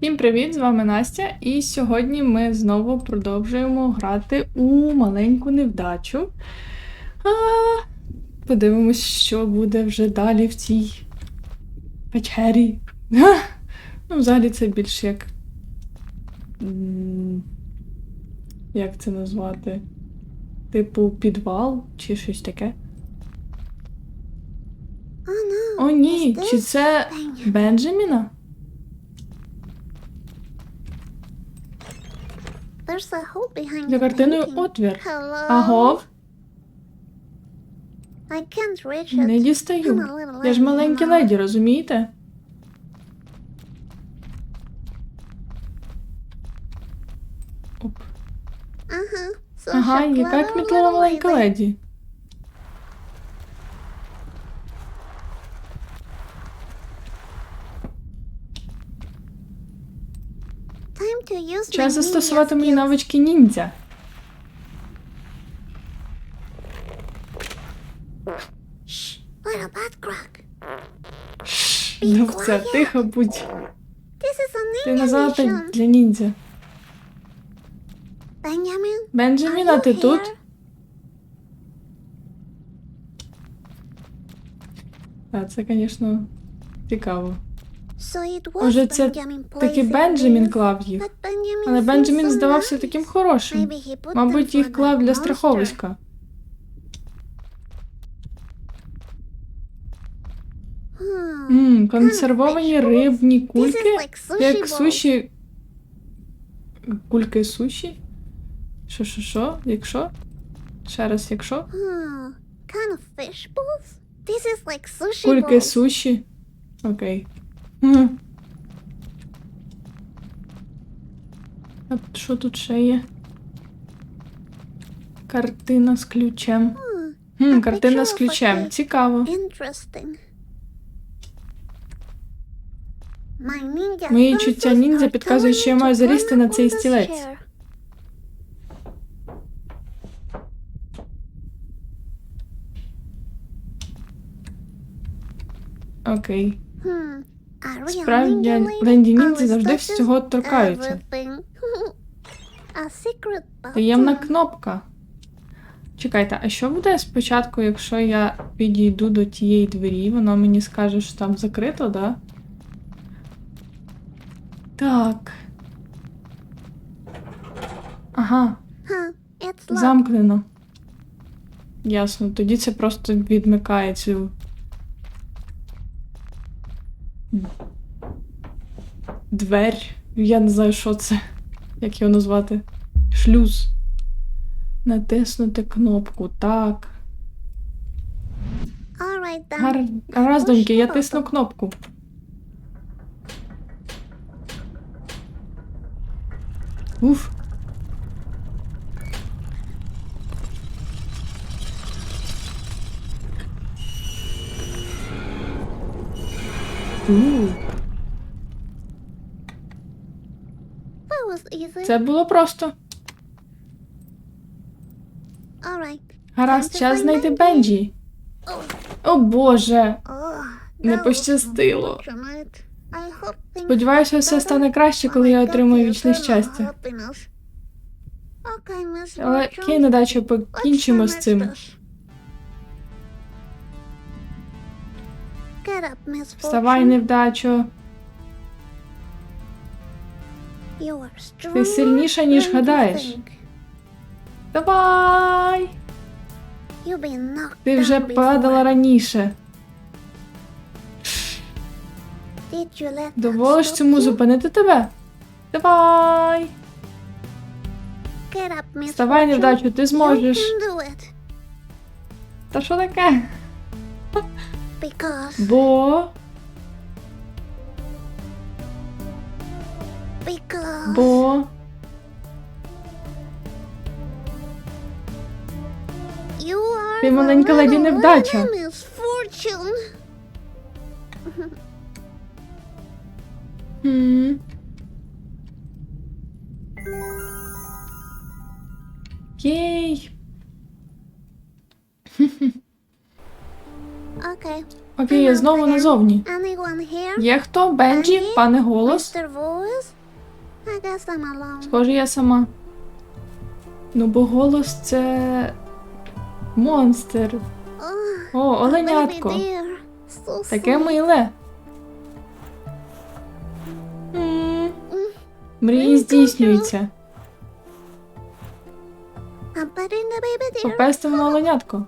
Всім привіт! З вами Настя, і сьогодні ми знову продовжуємо грати у маленьку невдачу. А, подивимось, що буде вже далі в цій печері. Ну, взагалі це більш як. Як це назвати? Типу підвал чи щось таке. Oh. О, ні, чи це Бенджаміна? За картиною отвір. Агов, не дістаю. Я ж know. леді, розумієте? Оп. Ага. Яка кмітлива маленька леді. Час застосувати мої навички ніндзя. Все, тихо будь. Ти mission. для ніндзя. Benjamin, Бенджамін, are а you ти тут? А, це, звісно, цікаво. Може, це таки Бенджамін клав їх. Але Бенджамін здавався таким хорошим. Мабуть, їх клав для страховиська. Ммм, консервовані рибні кульки. Як суші. Кульки суші? Що, що, що? Якщо? Ще раз, якщо? Кульки суші. Окей. Мгм. А що тут ще є? Картина з ключем. Хм, картина з ключем. Цікаво. Мої чуття ніндзя are підказують, що я маю залізти на цей стілець. Окей. Справді, ninja Ленді завжди всього торкаються. Таємна кнопка. Чекайте, а що буде спочатку, якщо я підійду до тієї двері, воно мені скаже, що там закрито, да? Так. Ага, замкнено. Ясно, тоді це просто відмикає цю. Дверь. Я не знаю, що це. Як його назвати? Шлюз. Натиснути кнопку. Так. Гар... Гаразд, доньки, я тисну кнопку. Уф. У, That was easy. Це було просто. Гаразд, час знайти Бенджі. О боже. Не пощастило. Сподіваюся, все стане краще, коли я the вічне щастя. Але Bertram, кей недача what's покінчимо з цим. Get up, Miss Вставай, Fortune. невдачо. You are Ти stronger сильніша, ніж than you гадаєш. think. Давай! You've been knocked Ти вже down падала before. раніше. Did you let that Доволиш stop цьому you? зупинити тебе? Давай! Get up, Miss Вставай, Fortune. невдачу, ти You зможеш. can do it. Та що таке? Because, Бо. because, Бо. you are Ти маленька леді невдача. Fortune. Хм. Ти знову назовні. Є хто? Бенджі? Пане голос? Схоже, я сама. Ну, бо голос це. Монстр. О, оленятко. Таке миле. Мрії здійснюються. Попестимо оленятко.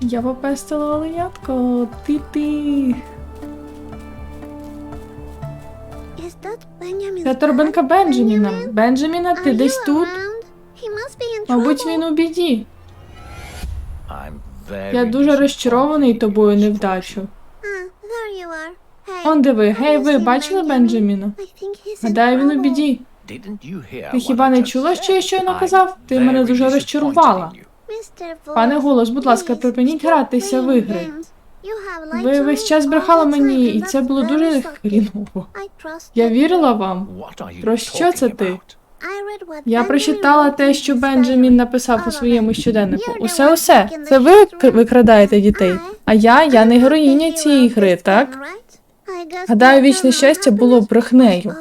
Я попестила оленятко. That Benjamin's Це торбинка? Бенджаміна. Бенджаміна, ти Are десь тут? Мабуть, він у біді. Я дуже розчарований тобою невдачу. Ah, Он диви, гей, ви бачили Бенджаміна? Гадаю, він у біді. Ти хіба не чула, що я щойно казав? Ти мене дуже розчарувала. Пане голос, будь ласка, припиніть гратися в ігри. Ви to весь час брехали мені, і це було дуже хріново. Я вірила вам. Про що це ти? Я Benjamin прочитала те, що Бенджамін написав у своєму щоденнику. Усе, усе. Це ви викрадаєте дітей. А я, я не героїня цієї гри, так? Гадаю, вічне щастя було брехнею.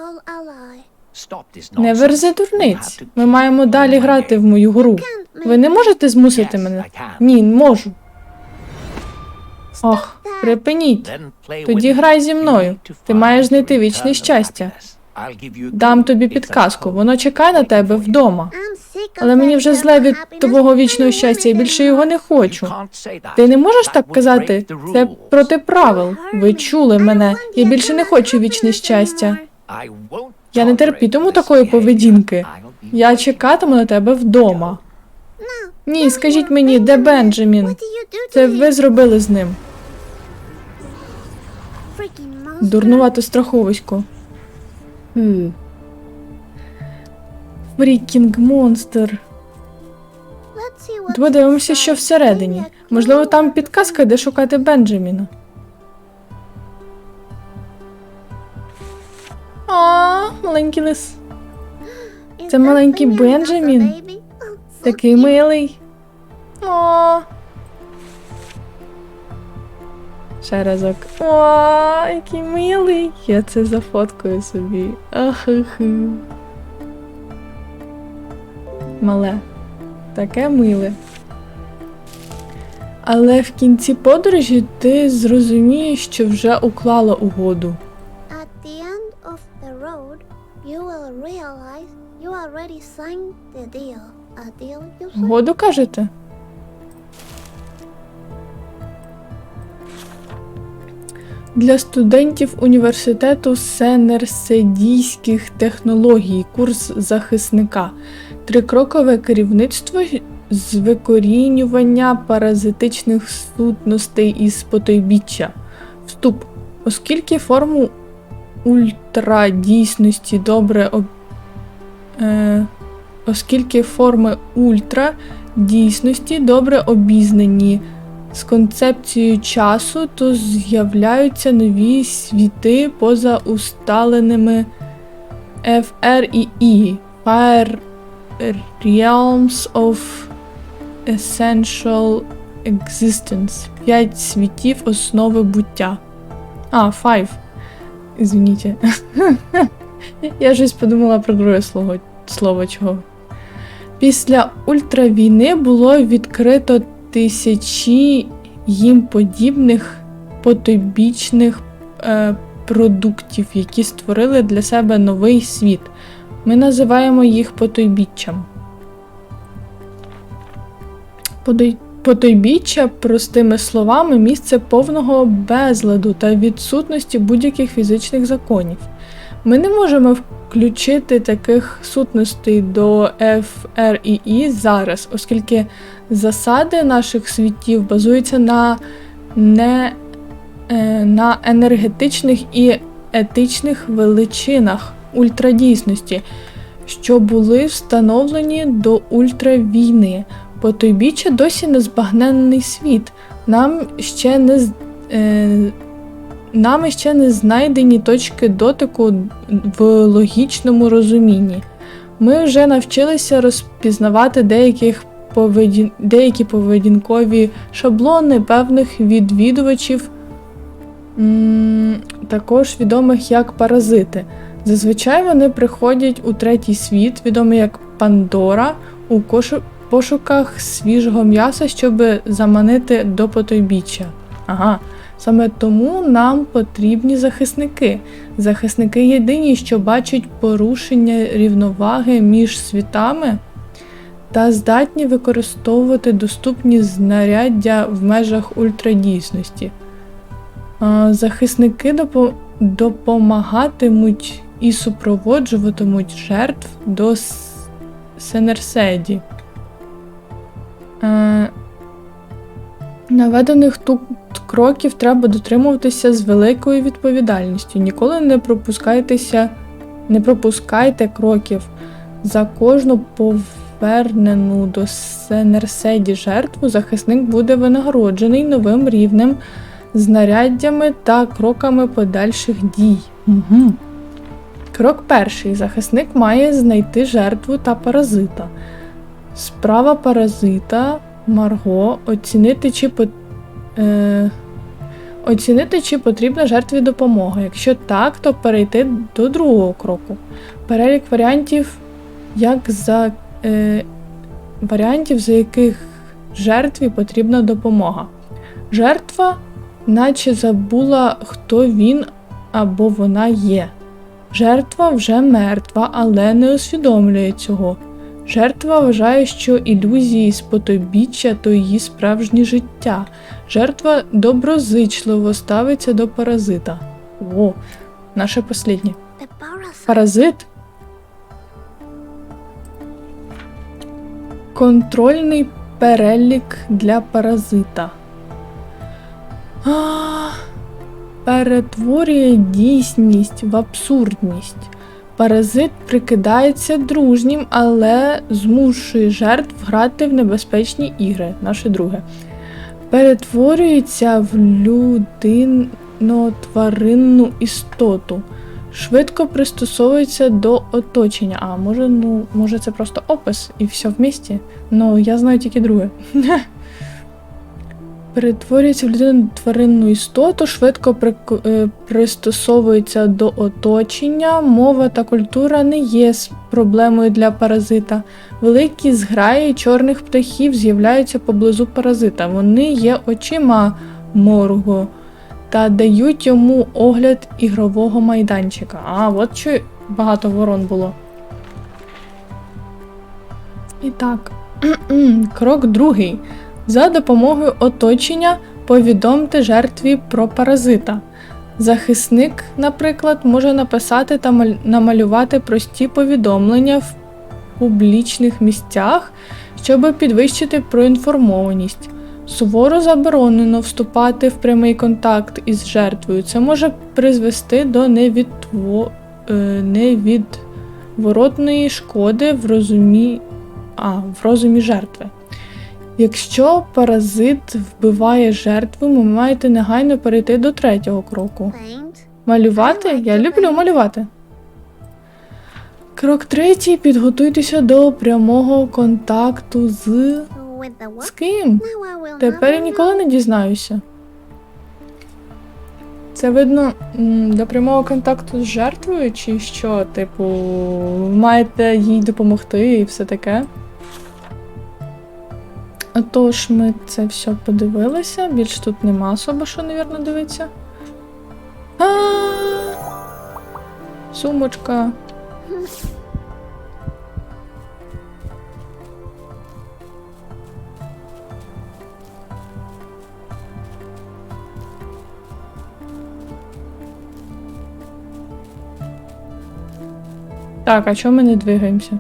Не верзи дурниць. Ми маємо далі грати в мою гру. Ви не можете змусити мене? Ні, можу. Ох, припиніть. Тоді грай зі мною. Ти маєш знайти вічне щастя. Дам тобі підказку. Воно чекає на тебе вдома. Але мені вже зле від твого вічного щастя, я більше його не хочу. Ти не можеш так казати. Це проти правил. Ви чули мене. Я більше не хочу вічне щастя. Я не терпітиму такої поведінки. Я чекатиму на тебе вдома. Ні, скажіть мені, де Бенджамін? Це ви зробили з ним. Дурнувато страховисько. Фрікінг монстр. Подивимося, що всередині. Можливо, там підказка, де шукати Бенджаміна. А, маленький лис. Це маленький Бенджамін. Oh, Такий милий. О. Ще разок. О, який милий. Я це зафоткаю собі. Ахахи. Мале. Таке миле. Але в кінці подорожі ти зрозумієш, що вже уклала угоду. Realize you already signed the deal. A deal you signed? Угоду кажете? Для студентів університету сенерседійських технологій курс захисника. Трикрокове керівництво з викорінювання паразитичних сутностей із потойбіччя. Вступ. Оскільки форму ультрадійсності добре об... е... оскільки форми ультра дійсності добре обізнані з концепцією часу, то з'являються нові світи поза усталеними FR і E. Fire Realms of Essential Existence. П'ять світів основи буття. А, five. Извините. Я щось подумала про друге слово, слово чого. Після ультравійни було відкрито тисячі їм подібних потойбічних е, продуктів, які створили для себе новий світ. Ми називаємо їх потойбіччям. Подой- Потойбіччя, простими словами, місце повного безладу та відсутності будь-яких фізичних законів. Ми не можемо включити таких сутностей до FR і E зараз, оскільки засади наших світів базуються на, не, е, на енергетичних і етичних величинах ультрадійсності, що були встановлені до ультравійни. Потойбіччя досі незбагненний світ. Нам ще не е, нами ще не знайдені точки дотику в логічному розумінні. Ми вже навчилися розпізнавати деяких поведін... деякі поведінкові шаблони певних відвідувачів м, також відомих як паразити. Зазвичай вони приходять у третій світ, відомий як Пандора, у кошу- пошуках свіжого м'яса, щоб заманити до потойбіччя. Ага. Саме тому нам потрібні захисники. Захисники єдині, що бачать порушення рівноваги між світами та здатні використовувати доступні знаряддя в межах ультрадійсності. Захисники допомагатимуть і супроводжуватимуть жертв до Сенерседі. Е, Наведених тут кроків треба дотримуватися з великою відповідальністю. Ніколи не пропускайтеся, не пропускайте кроків. За кожну повернену до Сенерседі жертву захисник буде винагороджений новим рівнем, знаряддями та кроками подальших дій. Угу. Крок перший. Захисник має знайти жертву та паразита. Справа паразита Марго оцінити, чи по... е... оцінити, чи потрібна жертві допомога. Якщо так, то перейти до другого кроку. Перелік варіантів, як за е... варіантів, за яких жертві потрібна допомога. Жертва, наче забула, хто він або вона є. Жертва вже мертва, але не усвідомлює цього. Жертва вважає, що ілюзії спотобіччя то її справжнє життя. Жертва доброзичливо ставиться до паразита. О, наше посліднє. Паразит. Контрольний перелік для паразита. А, перетворює дійсність в абсурдність. Паразит прикидається дружнім, але змушує жертв грати в небезпечні ігри. Наше друге. Перетворюється в людино-тваринну істоту. Швидко пристосовується до оточення. А може, ну, може, це просто опис і все в місті? Ну, я знаю тільки друге. Перетворюється в людину тваринну істоту, швидко прик- е, пристосовується до оточення. Мова та культура не є проблемою для паразита. Великі зграї чорних птахів з'являються поблизу паразита. Вони є очима моргу та дають йому огляд ігрового майданчика. А, от що багато ворон було. І так, крок другий. За допомогою оточення повідомте жертві про паразита. Захисник, наприклад, може написати та намалювати прості повідомлення в публічних місцях, щоб підвищити проінформованість. Суворо заборонено вступати в прямий контакт із жертвою. Це може призвести до невідво... е, невідворотної шкоди в розумі... а, в розумі жертви. Якщо паразит вбиває жертву, ви маєте негайно перейти до третього кроку. Малювати? Я люблю малювати. Крок третій. Підготуйтеся до прямого контакту з. З ким? Тепер я ніколи не дізнаюся. Це видно до прямого контакту з жертвою, чи що, типу, маєте їй допомогти і все таке. Отож, ми це все подивилися. Більш тут нема особо, що, навірно, дивиться. Сумочка. Так, а чому ми не двигаємося?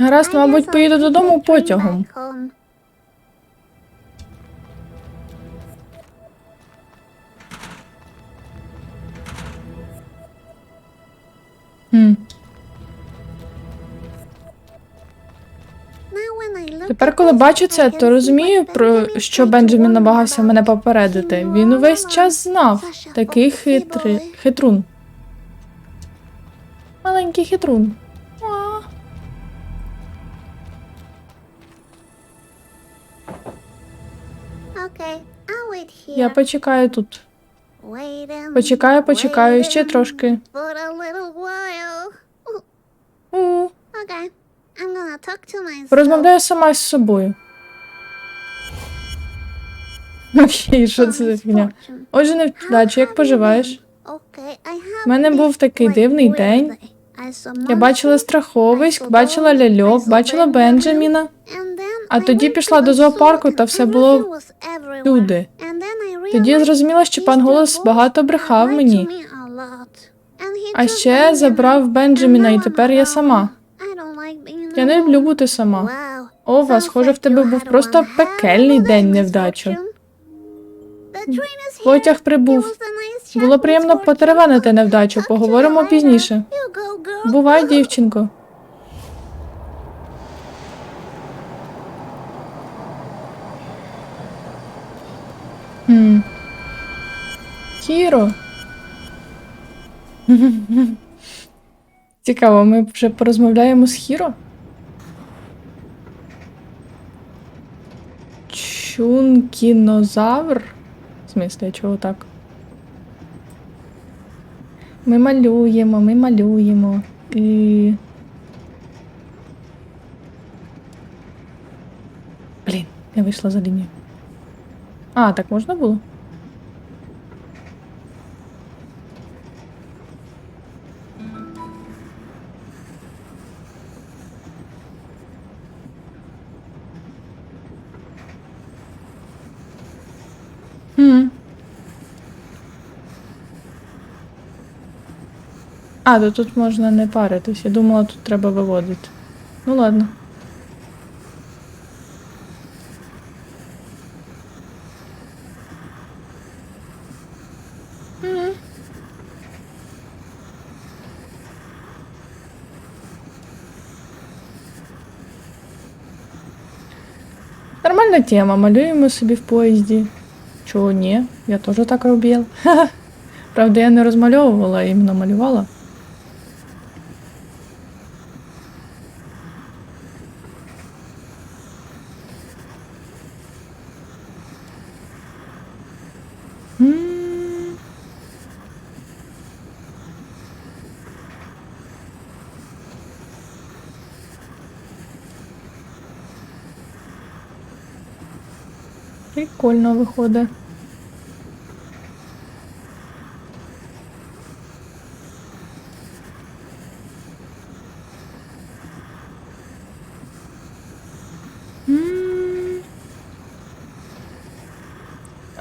Гаразд, мабуть, поїду додому потягом. Тепер, коли бачу це, то розумію, про що Бенджамін намагався мене попередити. Він увесь час знав. Такий хитрий хитрун. Маленький хитрун. Я почекаю тут. Почекаю, почекаю ще трошки. У. Порозмовляю сама з собою. Окей, що це за фігня? Отже, невдачі, як поживаєш? У мене був такий дивний день. Я бачила страховиськ, бачила ляльок, бачила Бенджаміна. А тоді пішла до зоопарку, та все було Люди. Тоді я зрозуміла, що пан Голос багато брехав мені. А ще забрав Бенджаміна, і тепер я сама. Я не люблю бути сама. Ова, схоже, в тебе був просто пекельний день невдачі. Потяг прибув. Було приємно потеревенити невдачу. Поговоримо пізніше. Бувай, дівчинко. Хм. Кіро. Цікаво, ми вже порозмовляємо з Хіро? Чункінозавр? В смислі, чого так? Ми малюємо, ми малюємо. І... Блін, я вийшла за лінію. А, так можна було? А, то тут можна не паритись. Я думала, тут треба виводити. Ну ладно. Нормальна тема. Малюємо собі в поїзді. Чого ні? Я теж так робила. Правда, я не розмальовувала, а іменно малювала. М. Прикольно виходить.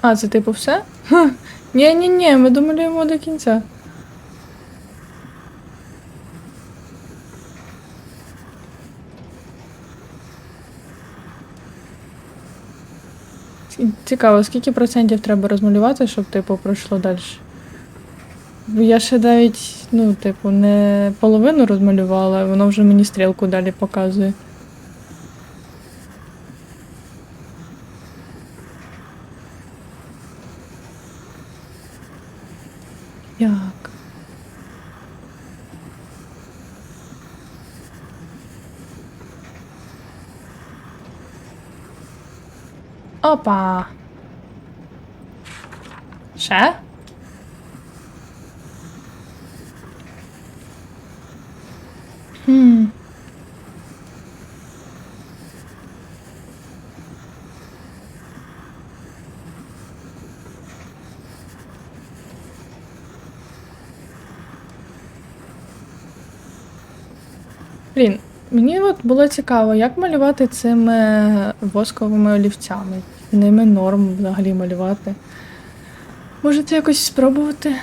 А, це типу все? Ні, ні, ні, ми домалюємо до кінця. Цікаво, скільки процентів треба розмалювати, щоб типу пройшло далі? Я ще навіть, ну, типу, не половину розмалювала, воно вже мені стрілку далі показує. Як? Опа. Блін, мені от було цікаво, як малювати цими восковими олівцями. Ними норм взагалі малювати. Можете якось спробувати?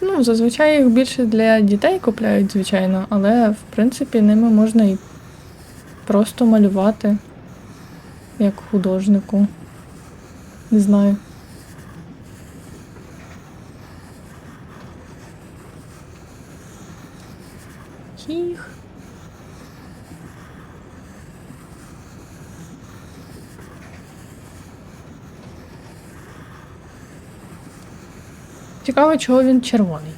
Ну, зазвичай їх більше для дітей купляють, звичайно, але в принципі ними можна і просто малювати, як художнику. Не знаю. Хіх. Цікаво, чого він червоний.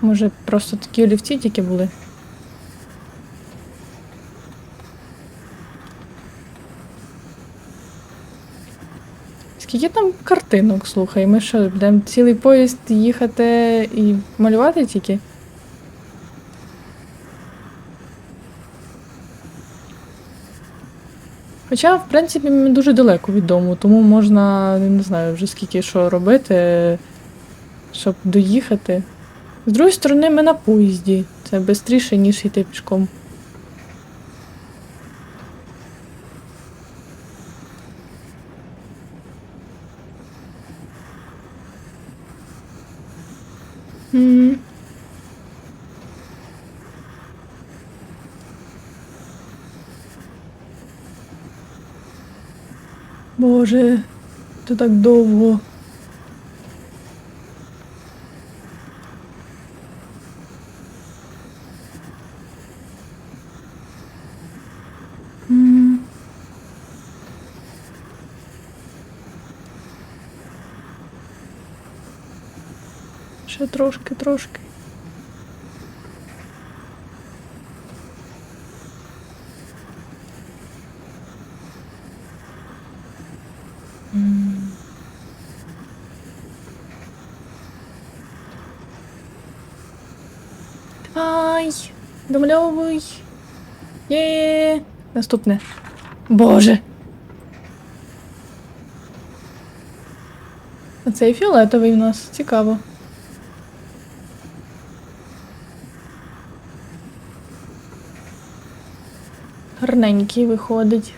Може, просто такі олівці тільки були. Скільки там картинок, слухай, ми що, будемо цілий поїзд їхати і малювати тільки? Хоча, в принципі, ми дуже далеко від дому, тому можна, не знаю, вже скільки що робити, щоб доїхати. З другої сторони, ми на поїзді. Це швидше, ніж йти пішком. Боже, це так довго. Ще трошки, трошки. Домальовуй. Є. Наступне. Боже. А цей фіолетовий у нас цікаво. Гарненький виходить.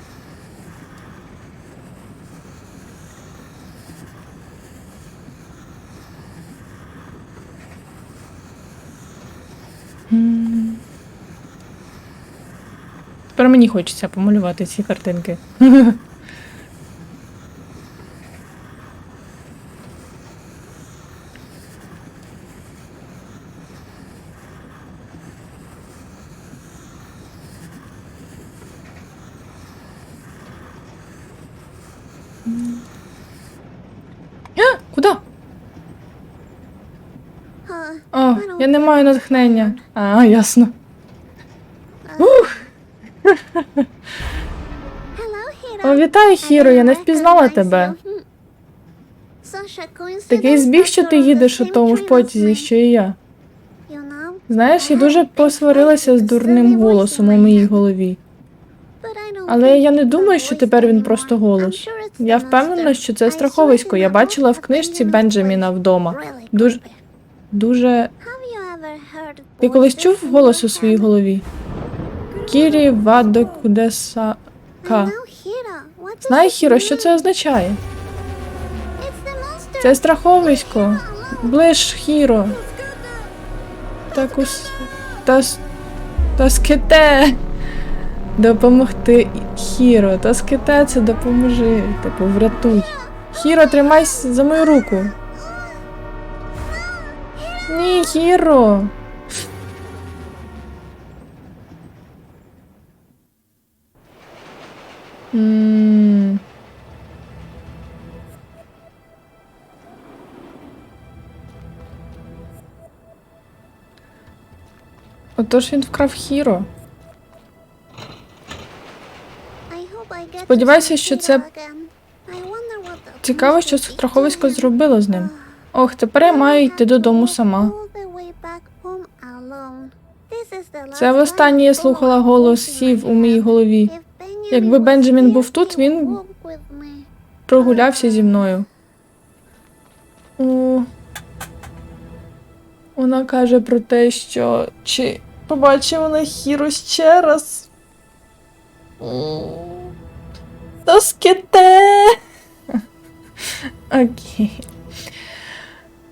М. Тепер мені хочеться помалювати ці картинки. Куди? О, я не маю натхнення. А, ясно. Вітаю, Хіро, я не впізнала тебе. Такий збіг, що ти їдеш у тому ж потязі, що і я. Знаєш, я дуже посварилася з дурним голосом у моїй голові. Але я не думаю, що тепер він просто голос. Я впевнена, що це страховисько. Я бачила в книжці Бенджаміна вдома. Дуже, дуже. Ти колись чув голос у своїй голові? Кірі Вадо Знає, Хіро, що це означає? Це страховисько. Ближ, Хіро. Такус. Тас. Таскете. Допомогти Хіро. Таскете це допоможи. Типу, врятуй. Хіро, тримайся за мою руку. Ні, Хіро. М. Отож він вкрав Хіро. Сподіваюся, що це Цікаво, що страховисько зробило з ним. Ох, тепер я маю йти додому сама. Це востаннє я слухала голос сів у моїй голові. Якби Бенджамін був тут, він Прогулявся зі мною. О, вона каже про те, що чи побачив вона Хіро ще раз. Тоскете. Окей.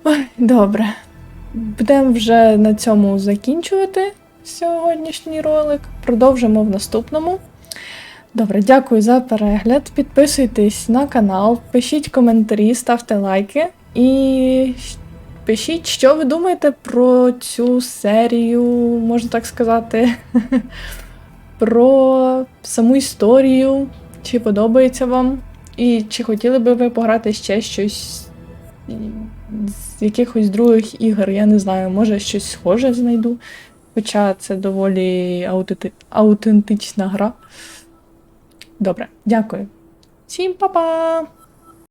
Ой, добре. Будемо вже на цьому закінчувати сьогоднішній ролик. Продовжимо в наступному. Добре, дякую за перегляд. Підписуйтесь на канал, пишіть коментарі, ставте лайки і пишіть, що ви думаєте про цю серію, можна так сказати, про саму історію, чи подобається вам, і чи хотіли би ви пограти ще щось з якихось других ігор, я не знаю, може щось схоже знайду. Хоча це доволі аутенти... аутентична гра. Добре, дякую. Всім па-па!